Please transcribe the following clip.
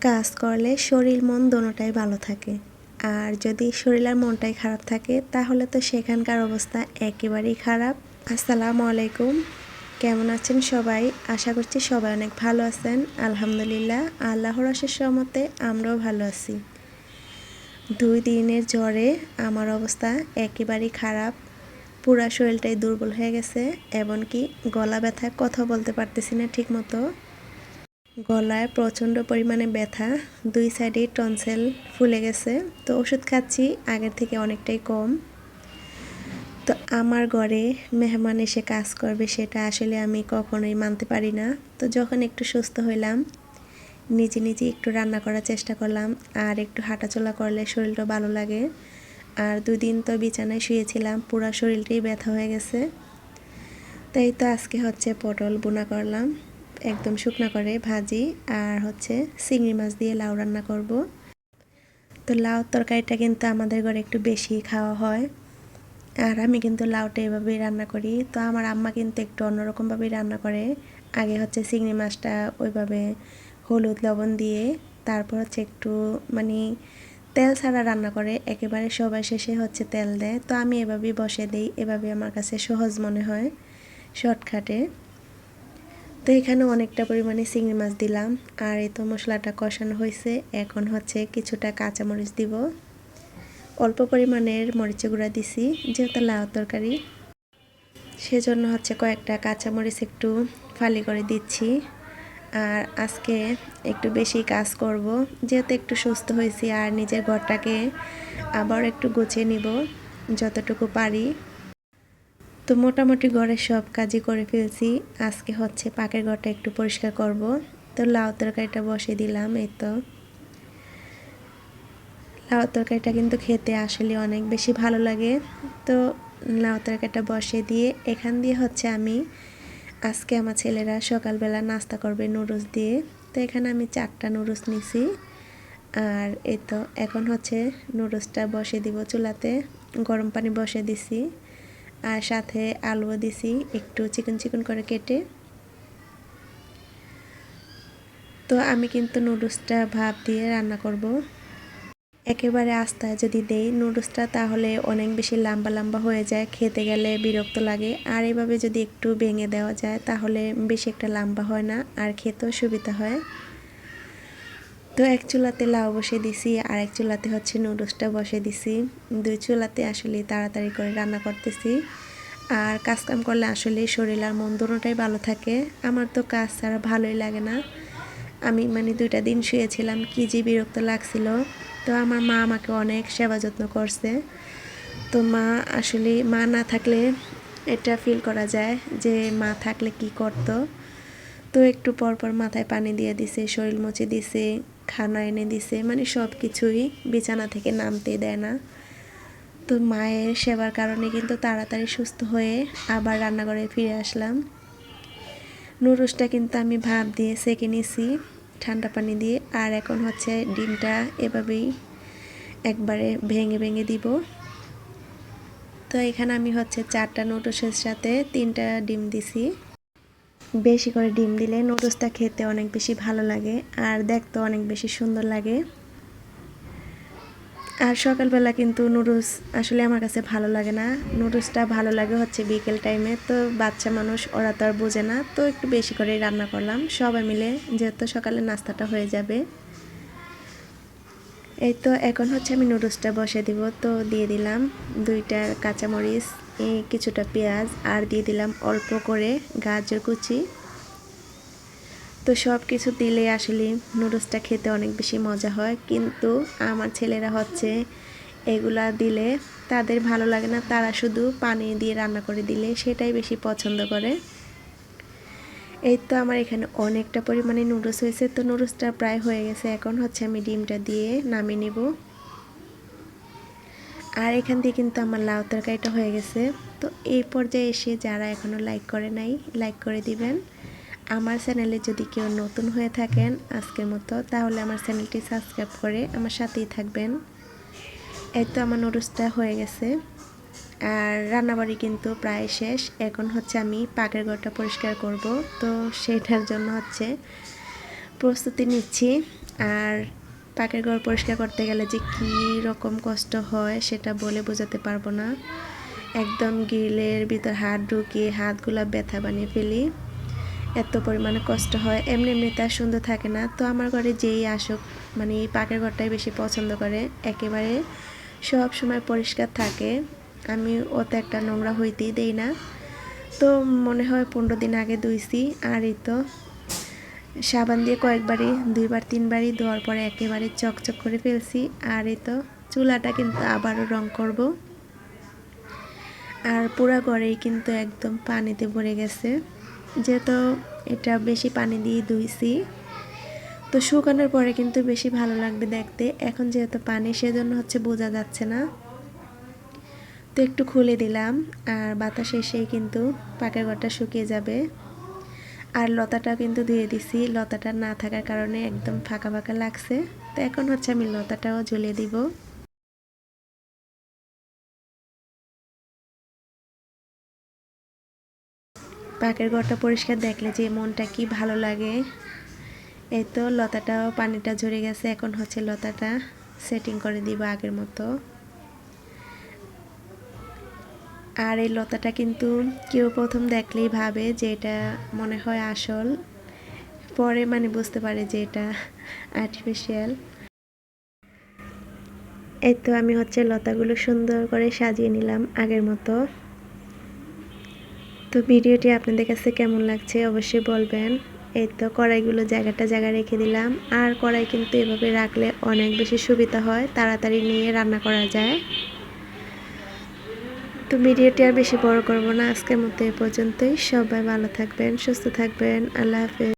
কাজ করলে শরীর মন দোনোটাই ভালো থাকে। আর যদি শরীর আর মনটাই খারাপ থাকে, তাহলে তো সেখানকার অবস্থা একেবারেই খারাপ। আসসালামু আলাইকুম। কেমন আছেন সবাই? আশা করছি সবাই অনেক ভালো আছেন। আলহামদুলিল্লাহ, আল্লাহর আশের সহমতে আমরাও ভালো আছি। দুই দিনের জ্বরে আমার অবস্থা একেবারেই খারাপ। পুরা শরীরটাই দুর্বল হয়ে গেছে, এমনকি গলা ব্যথা কথা বলতে পারতেছি না ঠিক মতো গলায় প্রচণ্ড পরিমাণে ব্যথা, দুই সাইডেই টনসেল ফুলে গেছে, তো ওষুধ খাচ্ছি, আগের থেকে অনেকটাই কম। তো আমার ঘরে মেহমান এসে কাজ করবে সেটা আসলে আমি কখনোই মানতে পারি না। তো যখন একটু সুস্থ হইলাম, নিজে নিজে একটু রান্না করার চেষ্টা করলাম, আর একটু হাঁটাচলা করলে শরীরটা ভালো লাগে। আর দুদিন তো বিছানায় শুয়েছিলাম, পুরো শরীরটাই ব্যথা হয়ে গেছে। তাই তো আজকে হচ্ছে পটল বোনা করলাম। একদম শুকনো করে ভাজি আর হচ্ছে চিংড়ি মাছ দিয়ে লাউ রান্না করব। তো লাউ তরকারিটা কিন্তু আমাদের ঘরে একটু বেশি খাওয়া হয় আর আমি কিন্তু লাউটা এভাবেই রান্না করি। তো আমার আম্মা কিন্তু একটু অন্যরকমভাবেই রান্না করে। আগে হচ্ছে চিংড়ি মাছটা ওইভাবে হলুদ লবণ দিয়ে তারপর হচ্ছে একটু মানে তেল ছাড়া রান্না করে। একেবারে সবাই শেষে হচ্ছে তেল দেয়। তো আমি এভাবেই বসে দিই। এভাবে আমার কাছে সহজ মনে হয় শর্টকাটে। তো এখানে অনেকটা পরিমাণে চিংড়ি মাছ দিলাম। আর এই তো মশলাটা কষানো হয়েছে। এখন হচ্ছে কিছুটা কাঁচামরিচ দিব। অল্প পরিমাণের মরিচে গুঁড়া দিছি, যেহেতু লাউ তরকারি। সেজন্য হচ্ছে কয়েকটা কাঁচামরিচ একটু ফালি করে দিচ্ছি। আর আজকে একটু বেশি কাজ করব। যেহেতু একটু সুস্থ হয়েছি, আর নিজের ঘরটাকে আবার একটু গুছিয়ে নিব, যতটুকু পারি। তো মোটামুটি ঘরের সব কাজই করে ফেলছি। আজকে হচ্ছে পাকের ঘরটা একটু পরিষ্কার করব। তো লাউ তরকারিটা বসে দিলাম, এই তো। লাউ তরকারিটা কিন্তু খেতে আসলে অনেক বেশি ভালো লাগে। তো লাউ তরকারিটা বসে দিয়ে এখান দিয়ে হচ্ছে আমি আজকে আমার ছেলেরা সকালবেলা নাস্তা করবে নুডলস দিয়ে। তো এখানে আমি চারটা নুডলস নিছি। আর এই তো, এখন হচ্ছে নুডলসটা বসে দিব চুলাতে। গরম পানি বসে দিছি। আর সাথে আলুও দিছি, একটু চিকন চিকন করে কেটে। তো আমি কিন্তু নুডলসটা ভাপ দিয়ে রান্না করব। একেবারে আস্তায় যদি দেই নুডলসটা, তাহলে অনেক বেশি লম্বা লম্বা হয়ে যায়, খেতে গেলে বিরক্ত লাগে। আর এভাবে যদি একটু ভেঙে দেওয়া যায়, তাহলে বেশি একটা লম্বা হয় না, আর খেতেও সুবিধা হয়। তো এক চুলাতে লাউ বসে দিছি, আর এক চুলাতে হচ্ছে নুডলসটা বসে দিছি। দুই চুলাতে আসলে তাড়াতাড়ি করে রান্না করতেছি। আর কাজকাম করলে আসলে শরীর আর মন দুটোটাই ভালো থাকে। আমার তো কাজ ছাড়া ভালোই লাগে না। আমি মানে দুইটা দিন শুয়েছিলাম, কি যে বিরক্ত লাগছিল। তো আমার মা আমাকে অনেক সেবা যত্ন করছে। তো মা আসলে, মা না থাকলে এটা ফিল করা যায় যে মা থাকলে কি করতো। তো একটু পর পর মাথায় পানি দিয়ে দিছে, শরীর মুছে দিছে। খানা এনে দিছে মানে সব কিছুই বিছানা থেকে নামতে দেয় না। তো মায়ের সেবার কারণে কিন্তু তাড়াতাড়ি সুস্থ হয়ে আবার রান্নাঘরে ফিরে আসলাম। নুডলসটা কিন্তু আমি ভাপ দিয়ে সেঁকে নিছি, ঠান্ডা পানি দিয়ে। আর এখন হচ্ছে ডিমটা এভাবেই একবারে ভেঙে ভেঙে দিব। তো এখানে আমি হচ্ছে চারটা নুডলসের সাথে তিনটা ডিম দিছি। বেশি করে ডিম দিলে নুডলসটা খেতে অনেক বেশি ভালো লাগে আর দেখতে অনেক বেশি সুন্দর লাগে। আর সকালবেলা কিন্তু নুডলস আসলে আমার কাছে ভালো লাগে না। নুডলসটা ভালো লাগে হচ্ছে বিকেল টাইমে, তো বাচ্চা মানুষ ওরা তো আর বোঝে না, তো একটু বেশি করেই রান্না করলাম। সবাই মিলে যেহেতু সকালে নাস্তাটা হয়ে যাবে। এই তো এখন হচ্ছে আমি নুডলসটা বসে দিব, তো দিয়ে দিলাম দুইটা কাঁচামরিচ কিছুটা পেঁয়াজ আর দিয়ে দিলাম অল্প করে গাজর কুচি। তো সব কিছু দিলে আসলে নুডলসটা খেতে অনেক বেশি মজা হয়। কিন্তু আমার ছেলেরা হচ্ছে এগুলা দিলে তাদের ভালো লাগে না। তারা শুধু পানি দিয়ে রান্না করে দিলে সেটাই বেশি পছন্দ করে। এই তো আমার এখানে অনেকটা পরিমাণে নুডলস হয়েছে। তো নুডলসটা প্রায় হয়ে গেছে। এখন হচ্ছে আমি ডিমটা দিয়ে নামিয়ে নেব। আর এখান দিয়ে কিন্তু আমার লাউ তরকারিটা হয়ে গেছে। তো এই পর্যায়ে এসে যারা এখনও লাইক করে নাই লাইক করে দিবেন। আমার চ্যানেলে যদি কেউ নতুন হয়ে থাকেন আজকের মতো, তাহলে আমার চ্যানেলটি সাবস্ক্রাইব করে আমার সাথেই থাকবেন। এই তো আমার নুডলসটা হয়ে গেছে। আর রান্নাবাড়ি কিন্তু প্রায় শেষ। এখন হচ্ছে আমি পাকের ঘরটা পরিষ্কার করব। তো সেটার জন্য হচ্ছে প্রস্তুতি নিচ্ছি। আর পাকের ঘর পরিষ্কার করতে গেলে যে কী রকম কষ্ট হয় সেটা বলে বোঝাতে পারব না। একদম গিলের ভিতর হাত ঢুকিয়ে হাতগুলা ব্যথা বানিয়ে ফেলি। এত পরিমাণে কষ্ট হয়, এমনি এমনিতে আর সুন্দর থাকে না। তো আমার ঘরে যেই আসুক মানে এই পাকের ঘরটাই বেশি পছন্দ করে। একেবারে সব সময় পরিষ্কার থাকে। আমি ওতে একটা নোংরা হইতেই দেই না। তো মনে হয় পনেরো দিন আগে ধুইছি, আর এই তো সাবান দিয়ে কয়েকবারই, দুইবার, তিনবারই ধোয়ার পরে একেবারে চকচক করে ফেলছি। আর এই তো চুলাটা কিন্তু আবারও রং করব। আর পুরা ঘরেই কিন্তু একদম পানিতে ভরে গেছে। যেহেতু এটা বেশি পানি দিয়ে ধুইছি, তো শুকানোর পরে কিন্তু বেশি ভালো লাগবে দেখতে। এখন যেহেতু পানি, সেজন্য হচ্ছে বোঝা যাচ্ছে না। তো একটু খুলে দিলাম, আর বাতাস এসেই কিন্তু পাকের ঘরটা শুকিয়ে যাবে। আর লতাটা কিন্তু ধুয়ে দিছি। লতাটা না থাকার কারণে একদম ফাঁকা ফাঁকা লাগছে। তো এখন হচ্ছে আমি লতাটাও ঝুলিয়ে দিব। পাকের ঘরটা পরিষ্কার দেখলে যে মনটা কি ভালো লাগে। এই তো লতাটাও পানিটা ঝরে গেছে। এখন হচ্ছে লতাটা সেটিং করে দিব আগের মতো। আর এই লতাটা কিন্তু কেউ প্রথম দেখলেই ভাবে যে এটা মনে হয় আসল। পরে মানে বুঝতে পারে যে এটা আর্টিফিশিয়াল এই তো আমি হচ্ছে লতাগুলো সুন্দর করে সাজিয়ে নিলাম আগের মতো। তো ভিডিওটি আপনাদের কাছে কেমন লাগছে অবশ্যই বলবেন। এই তো কড়াইগুলো জায়গাটা জায়গা রেখে দিলাম। আর কড়াই কিন্তু এভাবে রাখলে অনেক বেশি সুবিধা হয়, তাড়াতাড়ি নিয়ে রান্না করা যায়। তো ভিডিওটি আর বেশি বড় করব না। আজকের মতো এ পর্যন্তই। সবাই ভালো থাকবেন, সুস্থ থাকবেন। আল্লাহ হাফেজ।